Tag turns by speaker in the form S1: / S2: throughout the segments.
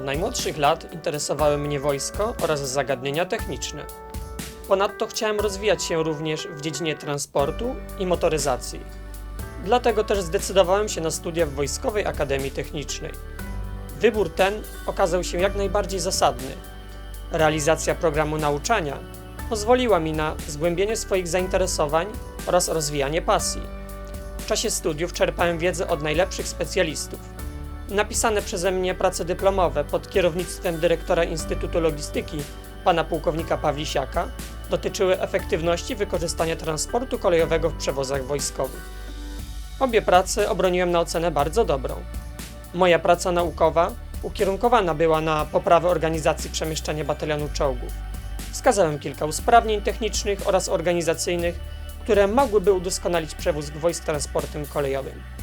S1: Od najmłodszych lat interesowały mnie wojsko oraz zagadnienia techniczne. Ponadto chciałem rozwijać się również w dziedzinie transportu i motoryzacji. Dlatego też zdecydowałem się na studia w Wojskowej Akademii Technicznej. Wybór ten okazał się jak najbardziej zasadny. Realizacja programu nauczania pozwoliła mi na zgłębienie swoich zainteresowań oraz rozwijanie pasji. W czasie studiów czerpałem wiedzę od najlepszych specjalistów. Napisane przeze mnie prace dyplomowe pod kierownictwem dyrektora Instytutu Logistyki, pana pułkownika Pawlisiaka, dotyczyły efektywności wykorzystania transportu kolejowego w przewozach wojskowych. Obie prace obroniłem na ocenę bardzo dobrą. Moja praca naukowa ukierunkowana była na poprawę organizacji przemieszczania batalionu czołgów. Wskazałem kilka usprawnień technicznych oraz organizacyjnych, które mogłyby udoskonalić przewóz wojsk transportem kolejowym.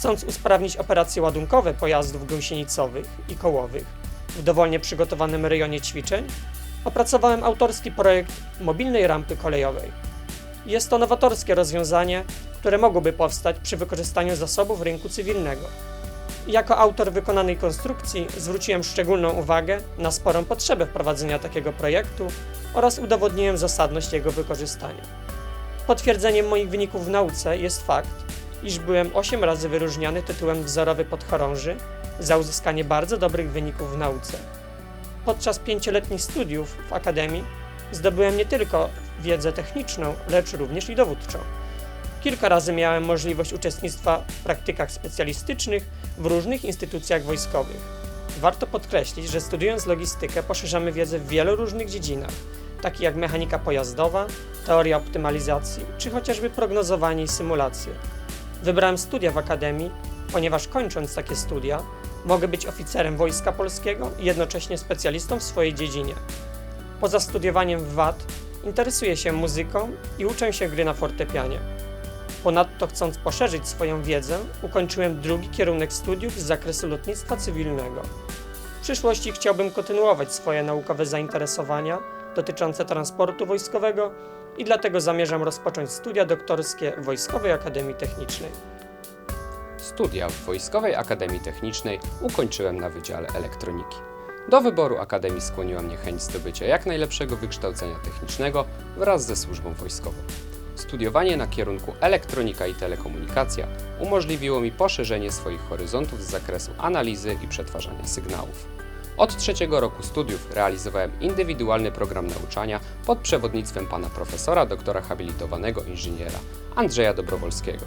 S1: Chcąc usprawnić operacje ładunkowe pojazdów gąsienicowych i kołowych w dowolnie przygotowanym rejonie ćwiczeń, opracowałem autorski projekt mobilnej rampy kolejowej. Jest to nowatorskie rozwiązanie, które mogłoby powstać przy wykorzystaniu zasobów rynku cywilnego. Jako autor wykonanej konstrukcji zwróciłem szczególną uwagę na sporą potrzebę wprowadzenia takiego projektu oraz udowodniłem zasadność jego wykorzystania. Potwierdzeniem moich wyników w nauce jest fakt, iż byłem 8 razy wyróżniany tytułem wzorowy podchorąży za uzyskanie bardzo dobrych wyników w nauce. Podczas pięcioletnich studiów w Akademii zdobyłem nie tylko wiedzę techniczną, lecz również i dowódczą. Kilka razy miałem możliwość uczestnictwa w praktykach specjalistycznych w różnych instytucjach wojskowych. Warto podkreślić, że studiując logistykę poszerzamy wiedzę w wielu różnych dziedzinach, takich jak mechanika pojazdowa, teoria optymalizacji czy chociażby prognozowanie i symulacje. Wybrałem studia w Akademii, ponieważ kończąc takie studia, mogę być oficerem Wojska Polskiego i jednocześnie specjalistą w swojej dziedzinie. Poza studiowaniem w WAT interesuję się muzyką i uczę się gry na fortepianie. Ponadto, chcąc poszerzyć swoją wiedzę, ukończyłem drugi kierunek studiów z zakresu lotnictwa cywilnego. W przyszłości chciałbym kontynuować swoje naukowe zainteresowania dotyczące transportu wojskowego i dlatego zamierzam rozpocząć studia doktorskie w Wojskowej Akademii Technicznej.
S2: Studia w Wojskowej Akademii Technicznej ukończyłem na Wydziale Elektroniki. Do wyboru Akademii skłoniła mnie chęć zdobycia jak najlepszego wykształcenia technicznego wraz ze służbą wojskową. Studiowanie na kierunku elektronika i telekomunikacja umożliwiło mi poszerzenie swoich horyzontów z zakresu analizy i przetwarzania sygnałów. Od trzeciego roku studiów realizowałem indywidualny program nauczania pod przewodnictwem pana profesora, doktora habilitowanego inżyniera Andrzeja Dobrowolskiego.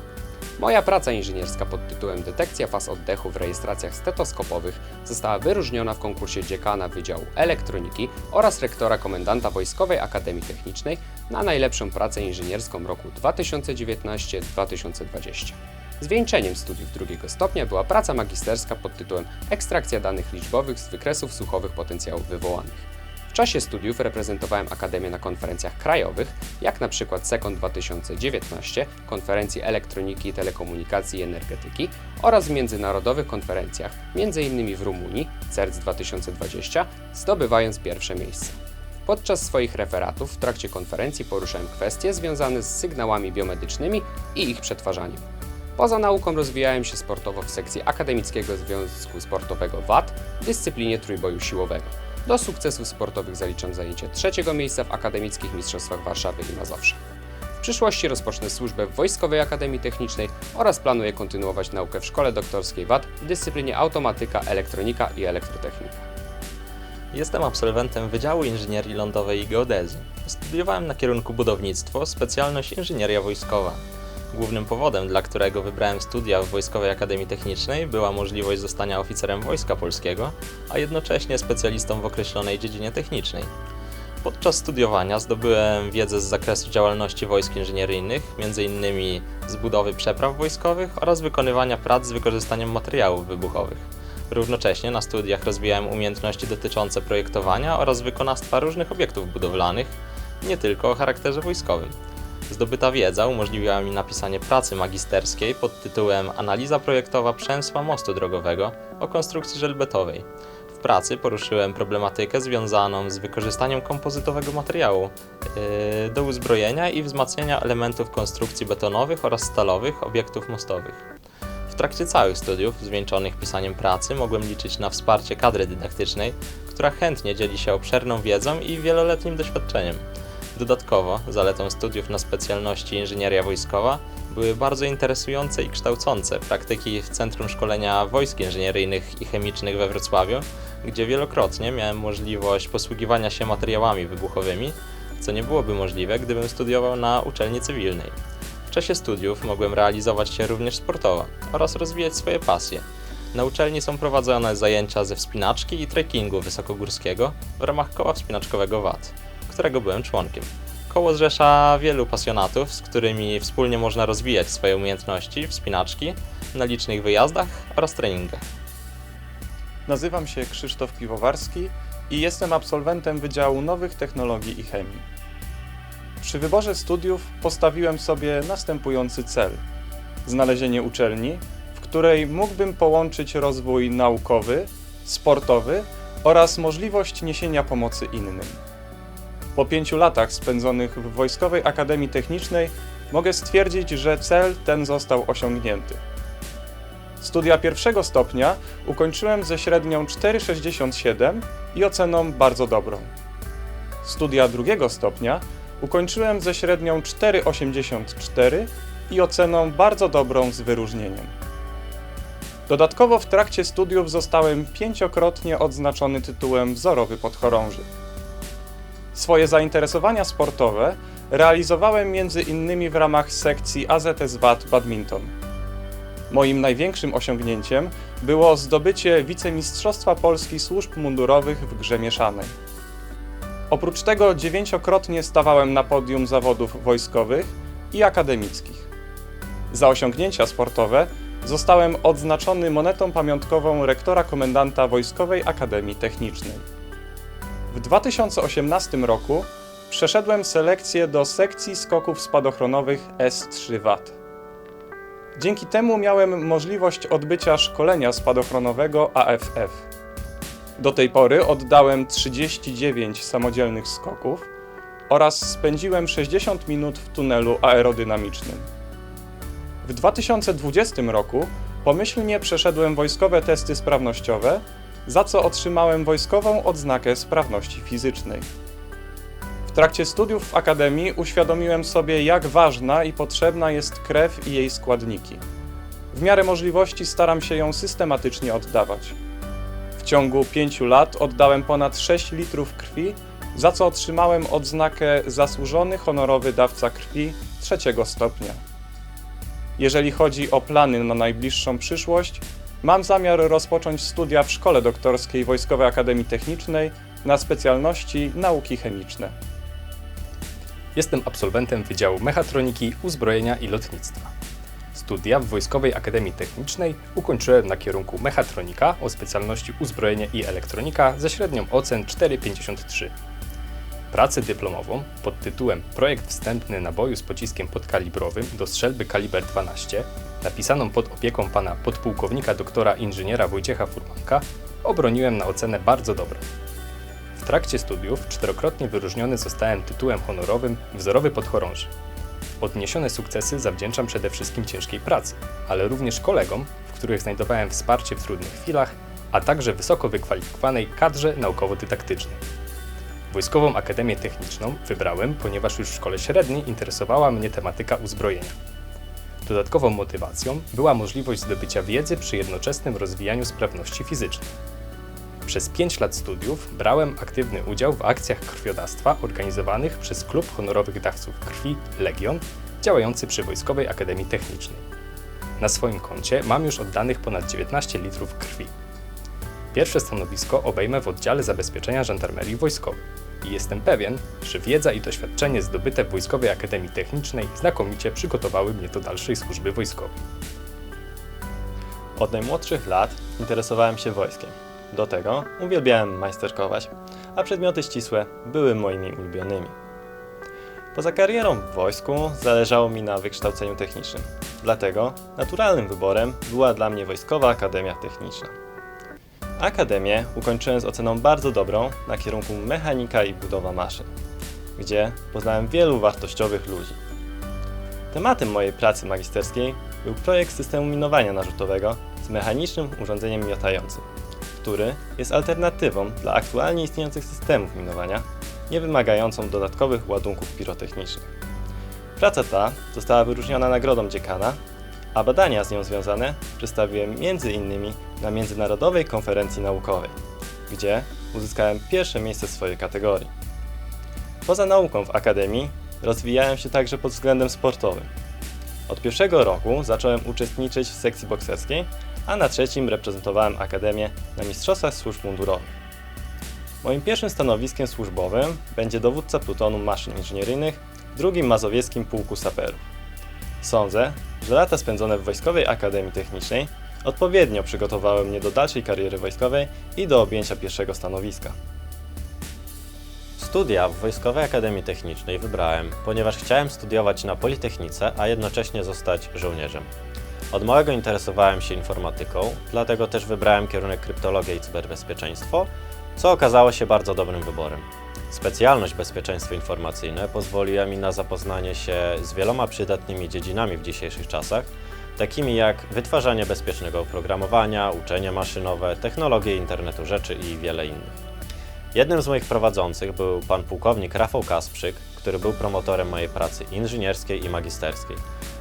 S2: Moja praca inżynierska pod tytułem Detekcja faz oddechu w rejestracjach stetoskopowych została wyróżniona w konkursie dziekana Wydziału Elektroniki oraz rektora komendanta Wojskowej Akademii Technicznej na najlepszą pracę inżynierską roku 2019-2020. Zwieńczeniem studiów drugiego stopnia była praca magisterska pod tytułem Ekstrakcja danych liczbowych z wykresów słuchowych potencjałów wywołanych. W czasie studiów reprezentowałem Akademię na konferencjach krajowych, jak na przykład Sekon 2019, konferencji elektroniki, telekomunikacji i energetyki oraz w międzynarodowych konferencjach, m.in. w Rumunii, CERC 2020, zdobywając pierwsze miejsce. Podczas swoich referatów w trakcie konferencji poruszałem kwestie związane z sygnałami biomedycznymi i ich przetwarzaniem. Poza nauką rozwijałem się sportowo w sekcji Akademickiego Związku Sportowego WAT w dyscyplinie trójboju siłowego. Do sukcesów sportowych zaliczam zajęcie trzeciego miejsca w Akademickich Mistrzostwach Warszawy i Mazowsza. W przyszłości rozpocznę służbę w Wojskowej Akademii Technicznej oraz planuję kontynuować naukę w Szkole Doktorskiej WAT w dyscyplinie automatyka, elektronika i elektrotechnika.
S3: Jestem absolwentem Wydziału Inżynierii Lądowej i Geodezji. Studiowałem na kierunku budownictwo, specjalność inżynieria wojskowa. Głównym powodem, dla którego wybrałem studia w Wojskowej Akademii Technicznej, była możliwość zostania oficerem Wojska Polskiego, a jednocześnie specjalistą w określonej dziedzinie technicznej. Podczas studiowania zdobyłem wiedzę z zakresu działalności wojsk inżynieryjnych, m.in. z budowy przepraw wojskowych oraz wykonywania prac z wykorzystaniem materiałów wybuchowych. Równocześnie na studiach rozwijałem umiejętności dotyczące projektowania oraz wykonawstwa różnych obiektów budowlanych, nie tylko o charakterze wojskowym. Zdobyta wiedza umożliwiła mi napisanie pracy magisterskiej pod tytułem Analiza projektowa przęsła mostu drogowego o konstrukcji żelbetowej. W pracy poruszyłem problematykę związaną z wykorzystaniem kompozytowego materiału yy, do uzbrojenia i wzmacniania elementów konstrukcji betonowych oraz stalowych obiektów mostowych. W trakcie całych studiów, zwieńczonych pisaniem pracy, mogłem liczyć na wsparcie kadry dydaktycznej, która chętnie dzieli się obszerną wiedzą i wieloletnim doświadczeniem. Dodatkowo, zaletą studiów na specjalności inżynieria wojskowa były bardzo interesujące i kształcące praktyki w Centrum Szkolenia Wojsk Inżynieryjnych i Chemicznych we Wrocławiu, gdzie wielokrotnie miałem możliwość posługiwania się materiałami wybuchowymi, co nie byłoby możliwe, gdybym studiował na uczelni cywilnej. W czasie studiów mogłem realizować się również sportowo oraz rozwijać swoje pasje. Na uczelni są prowadzone zajęcia ze wspinaczki i trekkingu wysokogórskiego w ramach koła wspinaczkowego WAT, którego byłem członkiem. Koło zrzesza wielu pasjonatów, z którymi wspólnie można rozwijać swoje umiejętności wspinaczki na licznych wyjazdach oraz treningach.
S4: Nazywam się Krzysztof Piwowarski i jestem absolwentem Wydziału Nowych Technologii i Chemii. Przy wyborze studiów postawiłem sobie następujący cel: znalezienie uczelni, w której mógłbym połączyć rozwój naukowy, sportowy oraz możliwość niesienia pomocy innym. Po pięciu latach spędzonych w Wojskowej Akademii Technicznej mogę stwierdzić, że cel ten został osiągnięty. Studia pierwszego stopnia ukończyłem ze średnią 4,67 i oceną bardzo dobrą. Studia drugiego stopnia ukończyłem ze średnią 4,84 i oceną bardzo dobrą z wyróżnieniem. Dodatkowo w trakcie studiów zostałem pięciokrotnie odznaczony tytułem wzorowy podchorąży. Swoje zainteresowania sportowe realizowałem między innymi w ramach sekcji AZS-WAT Badminton. Moim największym osiągnięciem było zdobycie wicemistrzostwa Polski służb mundurowych w grze mieszanej. Oprócz tego dziewięciokrotnie stawałem na podium zawodów wojskowych i akademickich. Za osiągnięcia sportowe zostałem odznaczony monetą pamiątkową rektora komendanta Wojskowej Akademii Technicznej. W 2018 roku przeszedłem selekcję do sekcji skoków spadochronowych S3 WAT. Dzięki temu miałem możliwość odbycia szkolenia spadochronowego AFF. Do tej pory oddałem 39 samodzielnych skoków oraz spędziłem 60 minut w tunelu aerodynamicznym. W 2020 roku pomyślnie przeszedłem wojskowe testy sprawnościowe, za co otrzymałem wojskową odznakę sprawności fizycznej. W trakcie studiów w akademii uświadomiłem sobie, jak ważna i potrzebna jest krew i jej składniki. W miarę możliwości staram się ją systematycznie oddawać. W ciągu pięciu lat oddałem ponad 6 litrów krwi, za co otrzymałem odznakę Zasłużony Honorowy Dawca Krwi trzeciego stopnia. Jeżeli chodzi o plany na najbliższą przyszłość, mam zamiar rozpocząć studia w Szkole Doktorskiej Wojskowej Akademii Technicznej na specjalności nauki chemiczne.
S5: Jestem absolwentem Wydziału Mechatroniki, Uzbrojenia i Lotnictwa. Studia w Wojskowej Akademii Technicznej ukończyłem na kierunku Mechatronika o specjalności Uzbrojenie i Elektronika ze średnią ocen 4,53. Pracę dyplomową pod tytułem Projekt wstępny naboju z pociskiem podkalibrowym do strzelby kaliber 12, napisaną pod opieką pana podpułkownika doktora inżyniera Wojciecha Furmanka, obroniłem na ocenę bardzo dobrą. W trakcie studiów czterokrotnie wyróżniony zostałem tytułem honorowym Wzorowy Podchorąży. Odniesione sukcesy zawdzięczam przede wszystkim ciężkiej pracy, ale również kolegom, w których znajdowałem wsparcie w trudnych chwilach, a także wysoko wykwalifikowanej kadrze naukowo-dydaktycznej. Wojskową Akademię Techniczną wybrałem, ponieważ już w szkole średniej interesowała mnie tematyka uzbrojenia. Dodatkową motywacją była możliwość zdobycia wiedzy przy jednoczesnym rozwijaniu sprawności fizycznej. Przez 5 lat studiów brałem aktywny udział w akcjach krwiodawstwa organizowanych przez Klub Honorowych Dawców Krwi Legion, działający przy Wojskowej Akademii Technicznej. Na swoim koncie mam już oddanych ponad 19 litrów krwi. Pierwsze stanowisko obejmę w oddziale zabezpieczenia żandarmerii wojskowej i jestem pewien, że wiedza i doświadczenie zdobyte w Wojskowej Akademii Technicznej znakomicie przygotowały mnie do dalszej służby wojskowej.
S6: Od najmłodszych lat interesowałem się wojskiem. Do tego uwielbiałem majsterkować, a przedmioty ścisłe były moimi ulubionymi. Poza karierą w wojsku zależało mi na wykształceniu technicznym. Dlatego naturalnym wyborem była dla mnie Wojskowa Akademia Techniczna. Akademię ukończyłem z oceną bardzo dobrą na kierunku mechanika i budowa maszyn, gdzie poznałem wielu wartościowych ludzi. Tematem mojej pracy magisterskiej był projekt systemu minowania narzutowego z mechanicznym urządzeniem miotającym, który jest alternatywą dla aktualnie istniejących systemów minowania, nie wymagającą dodatkowych ładunków pirotechnicznych. Praca ta została wyróżniona nagrodą dziekana, a badania z nią związane przedstawiłem m.in. na Międzynarodowej Konferencji Naukowej, gdzie uzyskałem pierwsze miejsce w swojej kategorii. Poza nauką w Akademii rozwijałem się także pod względem sportowym. Od pierwszego roku zacząłem uczestniczyć w sekcji bokserskiej, a na trzecim reprezentowałem Akademię na Mistrzostwach Służb Mundurowych. Moim pierwszym stanowiskiem służbowym będzie dowódca plutonu maszyn inżynieryjnych w drugim Mazowieckim Pułku Saperów. Sądzę, że lata spędzone w Wojskowej Akademii Technicznej odpowiednio przygotowały mnie do dalszej kariery wojskowej i do objęcia pierwszego stanowiska.
S7: Studia w Wojskowej Akademii Technicznej wybrałem, ponieważ chciałem studiować na Politechnice, a jednocześnie zostać żołnierzem. Od małego interesowałem się informatyką, dlatego też wybrałem kierunek kryptologia i cyberbezpieczeństwo, co okazało się bardzo dobrym wyborem. Specjalność bezpieczeństwo informacyjne pozwoliła mi na zapoznanie się z wieloma przydatnymi dziedzinami w dzisiejszych czasach, takimi jak wytwarzanie bezpiecznego oprogramowania, uczenie maszynowe, technologie internetu rzeczy i wiele innych. Jednym z moich prowadzących był pan pułkownik Rafał Kasprzyk, który był promotorem mojej pracy inżynierskiej i magisterskiej.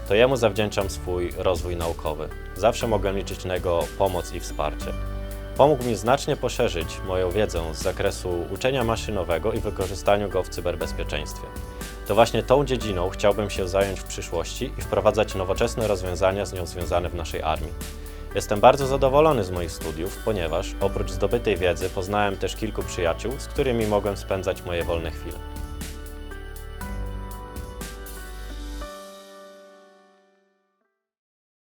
S7: To jemu zawdzięczam swój rozwój naukowy. Zawsze mogłem liczyć na jego pomoc i wsparcie. Pomógł mi znacznie poszerzyć moją wiedzę z zakresu uczenia maszynowego i wykorzystaniu go w cyberbezpieczeństwie. To właśnie tą dziedziną chciałbym się zająć w przyszłości i wprowadzać nowoczesne rozwiązania z nią związane w naszej armii. Jestem bardzo zadowolony z moich studiów, ponieważ oprócz zdobytej wiedzy poznałem też kilku przyjaciół, z którymi mogłem spędzać moje wolne chwile.